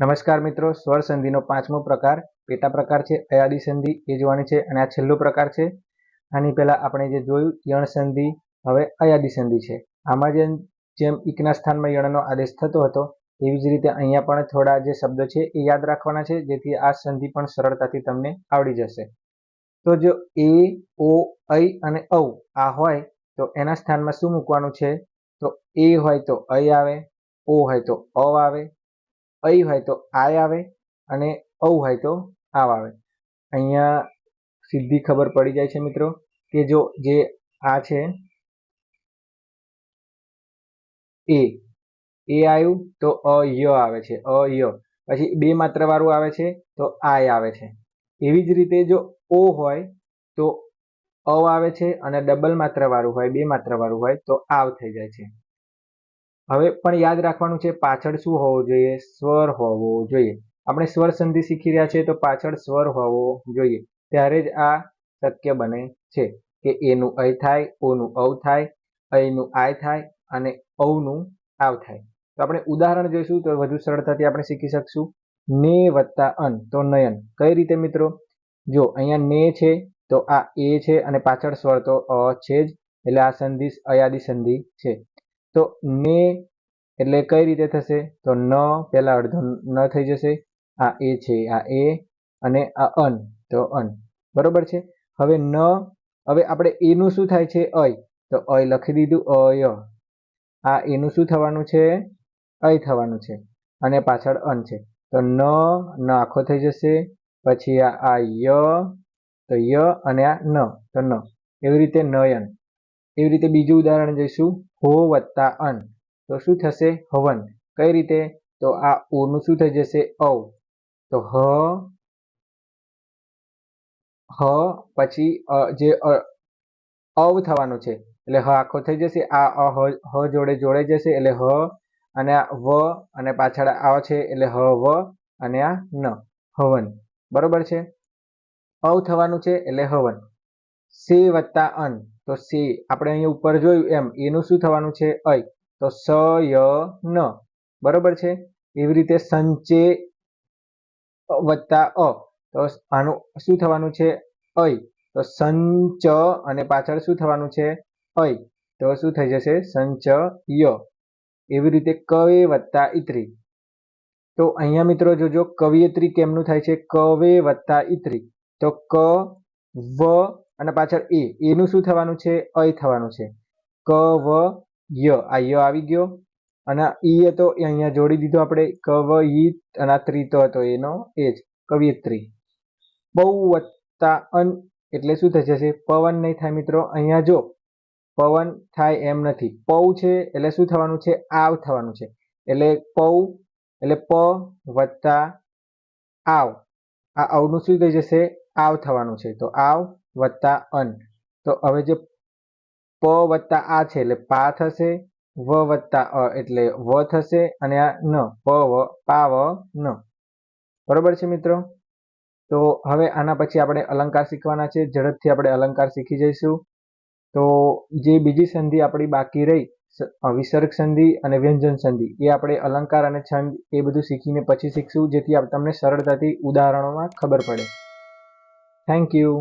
નમસ્કાર મિત્રો, સ્વર સંધિનો પાંચમો પ્રકાર. પેટા પ્રકાર છે, અયાદી સંધિ, એ જોવાની છે, અને આ છેલ્લો પ્રકાર છે. આની પહેલા આપણે જે જોયું, યણ સંધિ, હવે અયાદી સંધિ છે. આમાં જેમ જેમ ઇકના સ્થાનમાં યણનો આદેશ થતો હતો, એવી જ રીતે અહીંયા પણ થોડા જે શબ્દો છે, એ યાદ રાખવાના છે, જેથી આ સંધિ પણ સરળતાથી તમને આવડી જશે. તો જો એ, ઓ, ઐ અને ઔ આ હોય, તો એના સ્થાનમાં શું મૂકવાનું છે? તો એ હોય તો ઐ આવે, ઓ હોય તો અ આવે ઐ હોય તો આય આવે અને ઔ હોય તો આવ આવે. અહીંયા સીધી ખબર પડી જાય છે મિત્રો કે જો જે આ છે, એ એ આવ્યું તો અ ય આવે છે, અ ય. પછી બે માત્ર વાળું આવે છે તો આય આવે છે. એવી જ રીતે જો ઓ હોય તો અ આવે છે અને ડબલ માત્ર વાળું હોય, બે માત્ર વાળું હોય તો આવ થઈ જાય છે. હવે પણ યાદ રાખવાનું છે, પાછળ શું હોવું જોઈએ? સ્વર હોવો જોઈએ. આપણે સ્વર સંધિ શીખી રહ્યા છીએ તો પાછળ સ્વર હોવો જોઈએ. ત્યારે જ આ શક્ય બને છે કે એનું અય થાય, ઓનું અવ થાય, અયનું આય થાય અને ઔનું આવ થાય. તો આપણે ઉદાહરણ જોઈશું તો વધુ સરળતાથી આપણે શીખી શકશું. ને વત્તા અન, તો નયન. કઈ રીતે મિત્રો? જો અહીંયા ને છે, તો આ એ છે અને પાછળ સ્વર તો અ છે જ. એટલે આ સંધિ, અયાદી સંધિ છે. તો ને એટલે કઈ રીતે થશે? તો ન પહેલા અડધો ન થઈ જશે. આ એ છે, આ એ અને આ અન, તો અન. બરોબર છે? હવે ન, હવે આપણે એનું શું થાય છે? અય. તો અય લખી દીધું અય. આ એનું શું થવાનું છે? અય થવાનું છે. અને પાછળ અન છે. તો ન ન આખો થઈ જશે. પછી આ આ ય, તો ય અને આ ન, તો ન. એવી રીતે નયન એવી રીતે બીજું ઉદાહરણ જોઈશું. હો વત્તા અન. તો શું થશે? હવન. કઈ રીતે? તો આ ઓનું શું થઈ જશે? ઔ. તો હ હ, પછી જે અવ થવાનું છે. એટલે હ આખો થઈ જશે, આ હ જોડે જોડે જશે, એટલે હ, અને આ વ, અને પાછળ આ છે, એટલે હ, વ, અને આ ન. હવન. બરોબર છે? અવ થવાનું છે, એટલે હવન. સે વત્તા અન. તો સી, આપણે અહીંયા ઉપર જોયું એમ, એનું શું થવાનું છે? અય તો સ, ય, ન. બરોબર છે? એવી રીતે સંચે વત્તા, અ. તો આનું શું થવાનું છે? અય તો સંચ અને પાછળ શું થવાનું છે? અય તો શું થઈ જશે? સંચ, ય. એવી રીતે કવે વત્તા ઇત્રી તો અહીંયા મિત્રો જોજો, કવિયત્રી કેમનું થાય છે? કવે વત્તા ઇત્રી તો ક, વ અને પાછળ એ. એનું શું થવાનું છે? અય થવાનું છે. ક, વ, ય. આ ય આવી ગયો. અને ઈ તો અહીંયા જોડી દીધો આપણે. કવ ઈ અને આ ત્રી તો હતો એનો એ જ. કવિયત્રી. બહુ વત્તા અન એટલે શું થઈ જશે? પવન નહીં થાય મિત્રો. અહીંયા જો, પવન થાય એમ નથી. પૌ છે એટલે શું થવાનું છે? આવ થવાનું છે. એટલે પૌ, એટલે પ વત્તા આવ. આ આવનું શું થઈ જશે? આવ થવાનું છે. તો આવ વત્તા અન. તો હવે જે પ વત્તા આ છે એટલે પા થશે, વ વત્તા અ એટલે વ થશે અને આ ન, પ, વ, પા, વ, ન. બરોબર છે મિત્રો? તો હવે આના પછી આપણે અલંકાર શીખવાના છે. ઝડપથી આપણે અલંકાર શીખી જઈશું. તો જે બીજી સંધિ આપણી બાકી રહી વિસર્ગ સંધિ અને વ્યંજન સંધિ, એ આપણે અલંકાર અને છંદ એ બધું શીખીને પછી શીખશું, જેથી તમને સરળતાથી ઉદાહરણોમાં ખબર પડે. Thank you